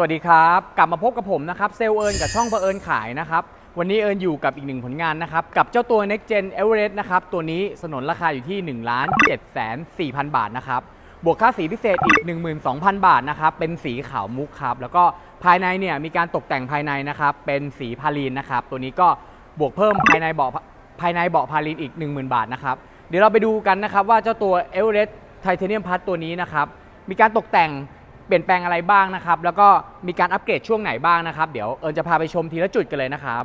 สวัสดีครับ กลับมาพบกับผมนะครับเซลเอิญกับช่องเผอิญขายนะครับ วันนี้เอิญอยู่กับอีกหนึ่งผลงานนะครับ กับเจ้าตัว Next Gen Everest นะครับ ตัวนี้สนนราคาอยู่ที่1 7 4 0 0 0 บาทนะครับ บวกค่าสีพิเศษอีก 12,000 บาทนะครับ เป็นสีขาวมุกครับ แล้วก็ภายในเนี่ยมีการตกแต่งภายในนะครับ เป็นสีพาลีนนะครับ ตัวนี้ก็บวกเพิ่มภายในเบาะภายในเบาะพาลีนอีก 10,000 บาทนะครับ เดี๋ยวเราไปดูกันนะครับว่าเจ้าตัว Everest Titanium Plus ตัวนี้นะครับ มีการตกแต่ง เปลี่ยนแปลงอะไรบ้างนะครับ แล้วก็มีการอัปเกรดช่วงไหนบ้างนะครับ เดี๋ยวเอิญจะพาไปชมทีละจุดกันเลยนะครับ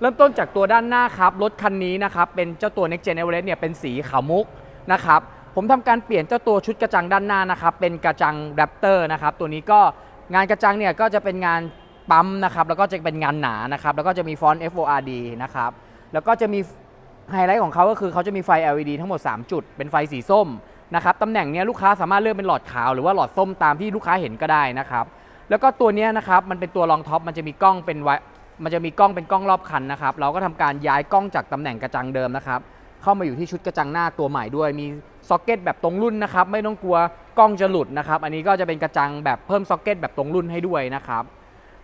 เริ่มต้นจากตัวด้านหน้าครับ รถคันนี้นะครับ เป็นเจ้าตัว Next Gen Everest เนี่ยเป็นสีขาวมุกนะครับ ผมทำการเปลี่ยนเจ้าตัวชุดกระจังด้านหน้านะครับ เป็นกระจัง Raptor นะครับ ตัวนี้ก็งานกระจังเนี่ยก็จะเป็นงานปั๊มนะครับ แล้วก็จะเป็นงานหนานะครับ แล้วก็จะมีฟอนต์ FORD นะครับ แล้วก็จะมีไฮไลท์ของเขาก็คือเขาจะมีไฟ LED ทั้งหมด 3 จุด เป็นไฟสีส้ม นะครับตำแหน่งนี้ลูกค้าสามารถเลือกเป็นหลอดขาวหรือว่าหลอดส้มตามที่ลูกค้าเห็นก็ได้นะครับ แล้วก็ตัวนี้นะครับมันเป็นตัวรองท็อปมันจะมีกล้องเป็นไวมันจะมีกล้องเป็นกล้องรอบคันนะครับ เราก็ทำการย้ายกล้องจากตำแหน่งกระจังเดิมนะครับ เข้ามาอยู่ที่ชุดกระจังหน้าตัวใหม่ด้วย มีซ็อกเก็ตแบบตรงรุ่นนะครับ ไม่ต้องกลัวกล้องจะหลุดนะครับ อันนี้ก็จะเป็นกระจังแบบเพิ่มซ็อกเก็ตแบบตรงรุ่นให้ด้วยนะครับ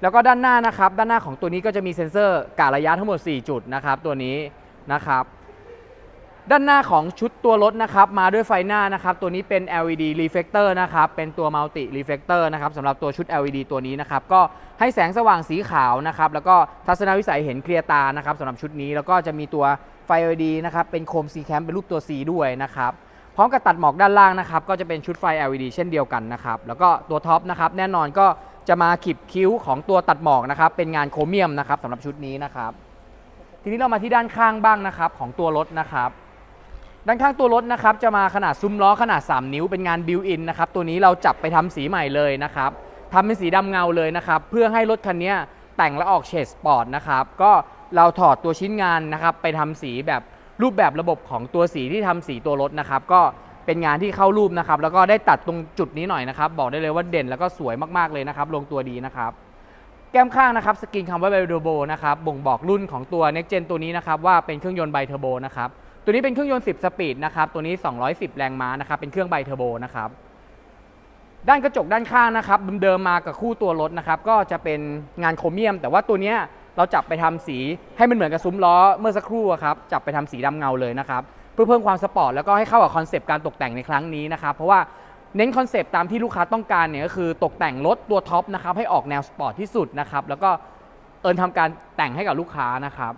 แล้วก็ด้านหน้านะครับ ด้านหน้าของตัวนี้ก็จะมีเซ็นเซอร์กะระยะทั้งหมด 4 จุดนะครับ ตัวนี้นะครับ ด้านหน้าของชุดตัวรถนะครับมาด้วยไฟหน้านะครับตัวนี้เป็น LED reflector นะครับเป็นตัว multi reflector นะครับสำหรับตัวชุด LED ตัวนี้นะครับก็ให้แสงสว่างสีขาวนะครับแล้วก็ทัศนวิสัยเห็นเคลียร์ตานะครับสำหรับชุดนี้แล้วก็จะมีตัวไฟ LED นะครับเป็นโคม C cam เป็นรูปตัว C ด้วยนะครับพร้อมกับตัดหมอกด้านล่างนะครับก็จะเป็นชุดไฟ LED เช่นเดียวกันนะครับแล้วก็ตัวท็อปนะครับแน่นอนก็จะมาขีดคิ้วของตัวตัดหมอกนะครับเป็นงานโครเมียมนะครับสำหรับชุดนี้นะครับทีนี้เรามาที่ด้านข้างบ้างนะครับของตัวรถนะครับ ด้านข้างตัวรถนะครับจะมาขนาดซุ้มล้อขนาด 3 นิ้วเป็นงานบิวอินนะครับตัวนี้เราจับไปทำสีใหม่เลยนะครับทำเป็นสีดำเงาเลยนะครับเพื่อให้รถคันนี้แต่งและออกเฉดสปอร์ตนะครับก็เราถอดตัวชิ้นงานนะครับไปทำสีแบบรูปแบบระบบของตัวสีที่ทำสีตัวรถนะครับก็เป็นงานที่เข้ารูปนะครับแล้วก็ได้ตัดตรงจุดนี้หน่อยนะครับบอกได้เลยว่าเด่นแล้วก็สวยมากๆเลยนะครับลงตัวดีนะครับแก้มข้างนะครับสกรีนคำว่าไบเทอร์โบนะครับบ่งบอกรุ่นของตัว Next Gen ตัวนี้นะครับว่าเป็นเครื่องยนต์ไบเทอร์โบนะครับ ตัวนี้เป็นเครื่องยนต์ 10 สปีดนะครับ ตัวนี้ 210 แรงม้านะครับ เป็นเครื่องไบเทอร์โบนะครับ ด้านกระจกด้านข้างนะครับเดิมมากับคู่ตัวรถนะครับ ก็จะเป็นงานโครเมียม แต่ว่าตัวเนี้ยเราจับไปทำสีให้มันเหมือนกับซุ้มล้อเมื่อสักครู่ครับ จับไปทำสีดำเงาเลยนะครับ เพื่อเพิ่มความสปอร์ตแล้วก็ให้เข้ากับคอนเซปต์การตกแต่งในครั้งนี้นะครับ เพราะว่าเน้นคอนเซปต์ตามที่ลูกค้าต้องการเนี่ยก็คือตกแต่งรถตัวท็อปนะครับให้ออกแนวสปอร์ตที่สุดนะครับ แล้วก็เอิญทำการแต่งให้กับลูกค้านะครับ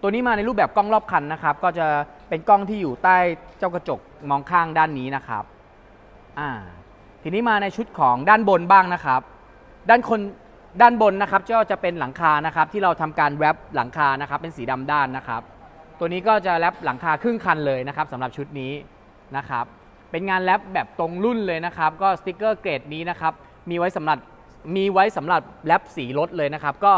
ตัวนี้มาในรูปแบบกล้องรอบคันนะครับ ก็จะเป็นกล้องที่อยู่ใต้เจ้ากระจกมองข้างด้านนี้นะครับอ่าทีนี้มาในชุดของด้านบนบ้างนะครับ ด้านคนด้านบนนะครับก็จะเป็นหลังคานะครับ ที่เราทำการแรปหลังคานะครับ เป็นสีดำด้านนะครับ ตัวนี้ก็จะแรปหลังคาครึ่งคันเลยนะครับสำหรับชุดนี้นะครับ เป็นงานแรปแบบตรงรุ่นเลยนะครับ ก็สติกเกอร์เกรดนี้นะครับมีไว้สำหรับมีไว้สำหรับแรปสีรถเลยนะครับ ก็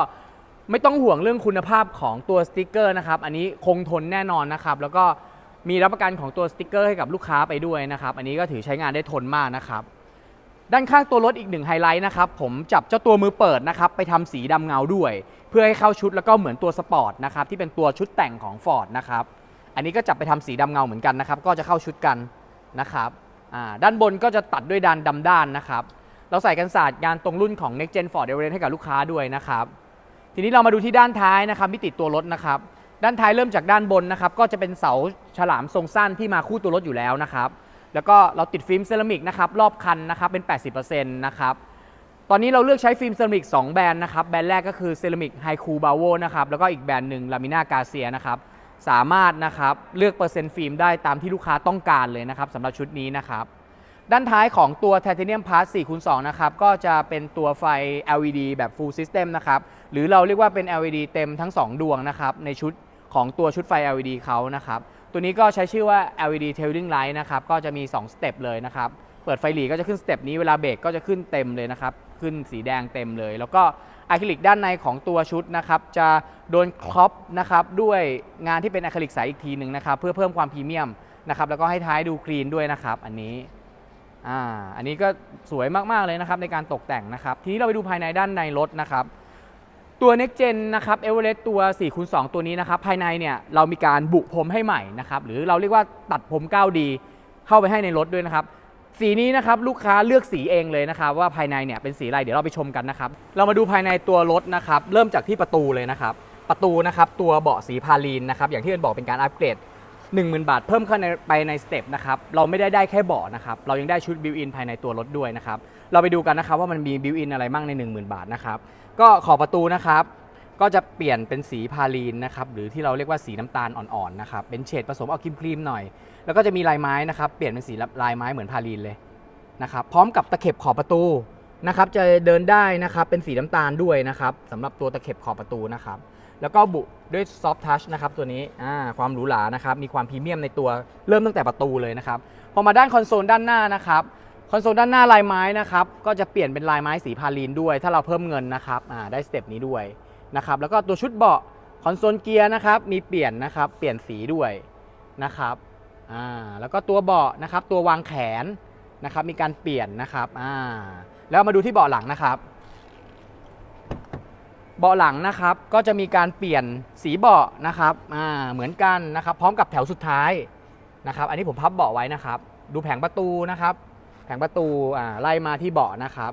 ไม่ต้องห่วงเรื่องคุณภาพของตัวสติกเกอร์นะครับ อันนี้คงทนแน่นอนนะครับ แล้วก็มีรับประกันของตัวสติกเกอร์ให้กับลูกค้าไปด้วยนะครับ อันนี้ก็ถือใช้งานได้ทนมากนะครับ ด้านข้างตัวรถอีกหนึ่งไฮไลท์นะครับ ผมจับเจ้าตัวมือเปิดนะครับ ไปทำสีดำเงาด้วย เพื่อให้เข้าชุดแล้วก็เหมือนตัวสปอร์ตนะครับ ที่เป็นตัวชุดแต่งของ Ford นะครับ อันนี้ก็จับไปทำสีดำเงาเหมือนกันนะครับ ก็จะเข้าชุดกันนะครับอ่าด้านบนก็จะตัดด้วยดานดำด้านนะครับ เราใส่กันศาสตร์งานตรงรุ่นของ Next Gen Ford Everest ให้กับลูกค้าด้วยนะครับ ทีนี้เรามาดูที่ด้านท้ายนะครับที่ติดตัวรถนะครับ ด้านท้ายเริ่มจากด้านบนนะครับ ก็จะเป็นเสาฉลามทรงสั้นที่มาคู่ตัวรถอยู่แล้วนะครับ แล้วก็เราติดฟิล์มเซรามิกนะครับรอบคันนะครับเป็น 80%นะครับตอนนี้เราเลือกใช้ฟิล์มเซรามิก2แบรนด์นะครับแบรนด์แรกก็คือเซรามิกไฮคูบาโวนะครับแล้วก็อีกแบรนด์หนึ่งลามิน่ากาเซียนะครับสามารถนะครับเลือกเปอร์เซ็นต์ฟิล์มได้ตามที่ลูกค้าต้องการเลยนะครับสำหรับชุดนี้นะครับ ด้านท้ายของตัว Titanium Plus 4คูณ2นะครับ ก็จะเป็นตัวไฟ LED แบบ Full System นะครับ หรือเราเรียกว่าเป็น LED เต็มทั้ง 2 ดวงนะครับ ในชุดของตัวชุดไฟ LED เขานะครับ ตัวนี้ก็ใช้ชื่อว่า LED Tailing Light นะครับ ก็จะมี 2 สเต็ปเลยนะครับ เปิดไฟหลีก็จะขึ้นสเต็ปนี้ เวลาเบรกก็จะขึ้นเต็มเลยนะครับ ขึ้นสีแดงเต็มเลย แล้วก็อะคริลิกด้านในของตัวชุดนะครับ จะโดนครอปนะครับด้วยงานที่เป็นอะคริลิกใสอีกทีหนึ่งนะครับ เพื่อเพิ่มความพรีเมียมนะครับ แล้วก็ให้ท้ายดูคลีนด้วยนะครับ อันนี้ อ่าอันนี้ก็สวยมาก ๆ เลยนะครับในการตกแต่งนะครับ ทีนี้เราไปดูภายในด้านในรถนะครับ ตัว Next Gen นะครับ Everest ตัว4คูณ2ตัวนี้นะครับ ภายในเนี่ยเรามีการบุพรมให้ใหม่นะครับ หรือเราเรียกว่าตัดพรม 9D เข้าไปให้ในรถด้วยนะครับ สีนี้นะครับลูกค้าเลือกสีเองเลยนะครับ ว่าภายในเนี่ยเป็นสีอะไรเดี๋ยวเราไปชมกันนะครับ เรามาดูภายในตัวรถนะครับ เริ่มจากที่ประตูเลยนะครับ ประตูนะครับตัวเบาะสีพาลีนนะครับอย่างที่เอิญบอกเป็นการอัปเกรด 10,000 บาท เพิ่มเข้าในไปในสเต็ปนะครับเราไม่ได้ได้แค่เบาะนะครับเรายังได้ชุดบิวอินภายในตัวรถด้วยนะครับเราไปดูกันนะครับว่ามันมีบิวอินอะไรบ้างใน 10,000 บาทนะครับก็ขอบประตูนะครับก็จะเปลี่ยนเป็นสีพาลีนนะครับหรือที่เราเรียกว่าสีน้ำตาลอ่อนๆนะครับเป็นเฉดผสมเอาครีมๆหน่อย แล้วก็จะมีลายไม้นะครับเปลี่ยนเป็นสีลายไม้เหมือนพาลีนเลยนะครับพร้อมกับตะเข็บขอบประตูนะครับจะเดินได้นะครับเป็นสีน้ำตาลด้วยนะครับสำหรับตัวตะเข็บขอบประตูนะครับ แล้วก็บุด้วยซอฟ t ์ทัชนะครับตัวนี้ความหรูหรานะครับมีความพรีเมียมในตัวเริ่มตั้งแต่ประตูเลยนะครับพอมาด้านคอนโซลด้านหน้านะครับคอนโซลด้านหน้าลายไม้นะครับก็จะเปลี่ยนเป็นลายไม้สีพาลีนด้วย ถ้าเราเพิ่มเงินนะครับได้สเต็ปนี้ด้วยนะครับแล้วก็ตัวชุดเบาะคอนโซลเกียร์นะครับมีเปลี่ยนนะครับเปลี่ยนสีด้วยนะครับแล้วก็ตัวเบาะนะครับตัววางแขนนะครับมีการเปลี่ยนนะครับแล้วมาดูที่เบาะหลังนะครับ เบาะหลังนะครับก็จะมีการเปลี่ยนสีเบาะนะครับอ่าเหมือนกันนะครับ พร้อมกับแถวสุดท้ายนะครับ อันนี้ผมพับเบาะไว้นะครับ ดูแผงประตูนะครับ แผงประตูอ่าไล่มาที่เบาะนะครับ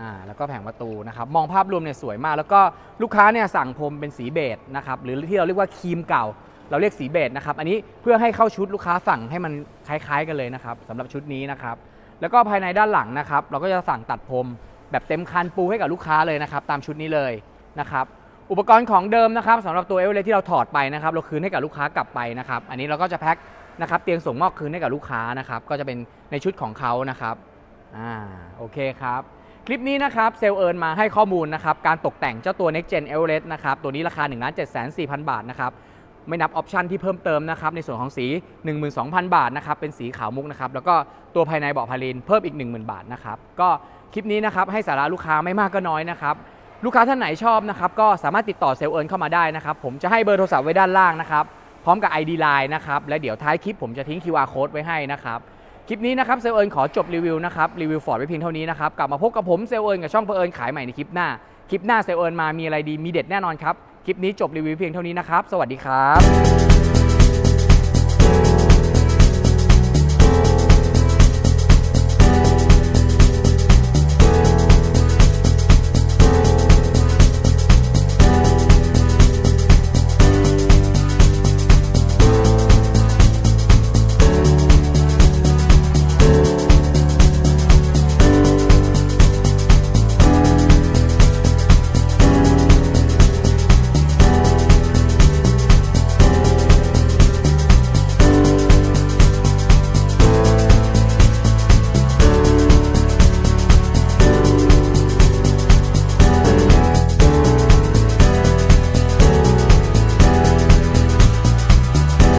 อ่าแล้วก็แผงประตูนะครับ มองภาพรวมเนี่ยสวยมาก แล้วก็ลูกค้าเนี่ยสั่งพรมเป็นสีเบจนะครับหรือที่เราเรียกว่าครีมเก่า เราเรียกสีเบจนะครับ อันนี้เพื่อให้เข้าชุดลูกค้าสั่งให้มันคล้าย ๆ กันเลยนะครับสำหรับชุดนี้นะครับ แล้วก็ภายในด้านหลังนะครับ เราก็จะสั่งตัดพรมแบบเต็มคันปูให้กับลูกค้าเลยนะครับ ตามชุดนี้เลย นะครับอุปกรณ์ของเดิมนะครับสำหรับตัวเอเวอเรสที่เราถอดไปนะครับเราคืนให้กับลูกค้ากลับไปนะครับอันนี้เราก็จะแพ็คนะครับเตียงส่งมอบคืนให้กับลูกค้านะครับก็จะเป็นในชุดของเขานะครับอ่าโอเคครับคลิปนี้นะครับเซลเอิญมาให้ข้อมูลนะครับการตกแต่งเจ้าตัว Next Gen e v e r e s t นะครับตัวนี้ราคา 1 7 4 0 0 0 บาทนะครับไม่นับออปชันที่เพิ่มเติมนะครับในส่วนของสี 12,000 บาทนะครับเป็นสีขาวมุกนะครับแล้วก็ตัวภายในเบาะพาลินเพิ่มอีก 10,000 บาทนะครับก็คลิปนี้นะครับให้สาระลูกค้าไม่มากก็น้อยนะครับ ลูกค้าท่านไหนชอบนะครับก็สามารถติดต่อเซลล์เอิญเข้ามาได้นะครับผมจะให้เบอร์โทรศัพท์ไว้ด้านล่างนะครับพร้อมกับ ID Line นะครับและเดี๋ยวท้ายคลิปผมจะทิ้ง QR code ไว้ให้นะครับคลิปนี้นะครับเซลล์เอิญขอจบรีวิวนะครับรีวิวฟอร์ดไว้เพียงเท่านี้นะครับกลับมาพบกับผมเซลล์เอิญกับช่องเพอเอิญขายใหม่ในคลิปหน้าคลิปหน้าเซลล์เอิญมามีอะไรดีมีเด็ดแน่นอนครับคลิปนี้จบรีวิวเพียงเท่านี้นะครับสวัสดีครับ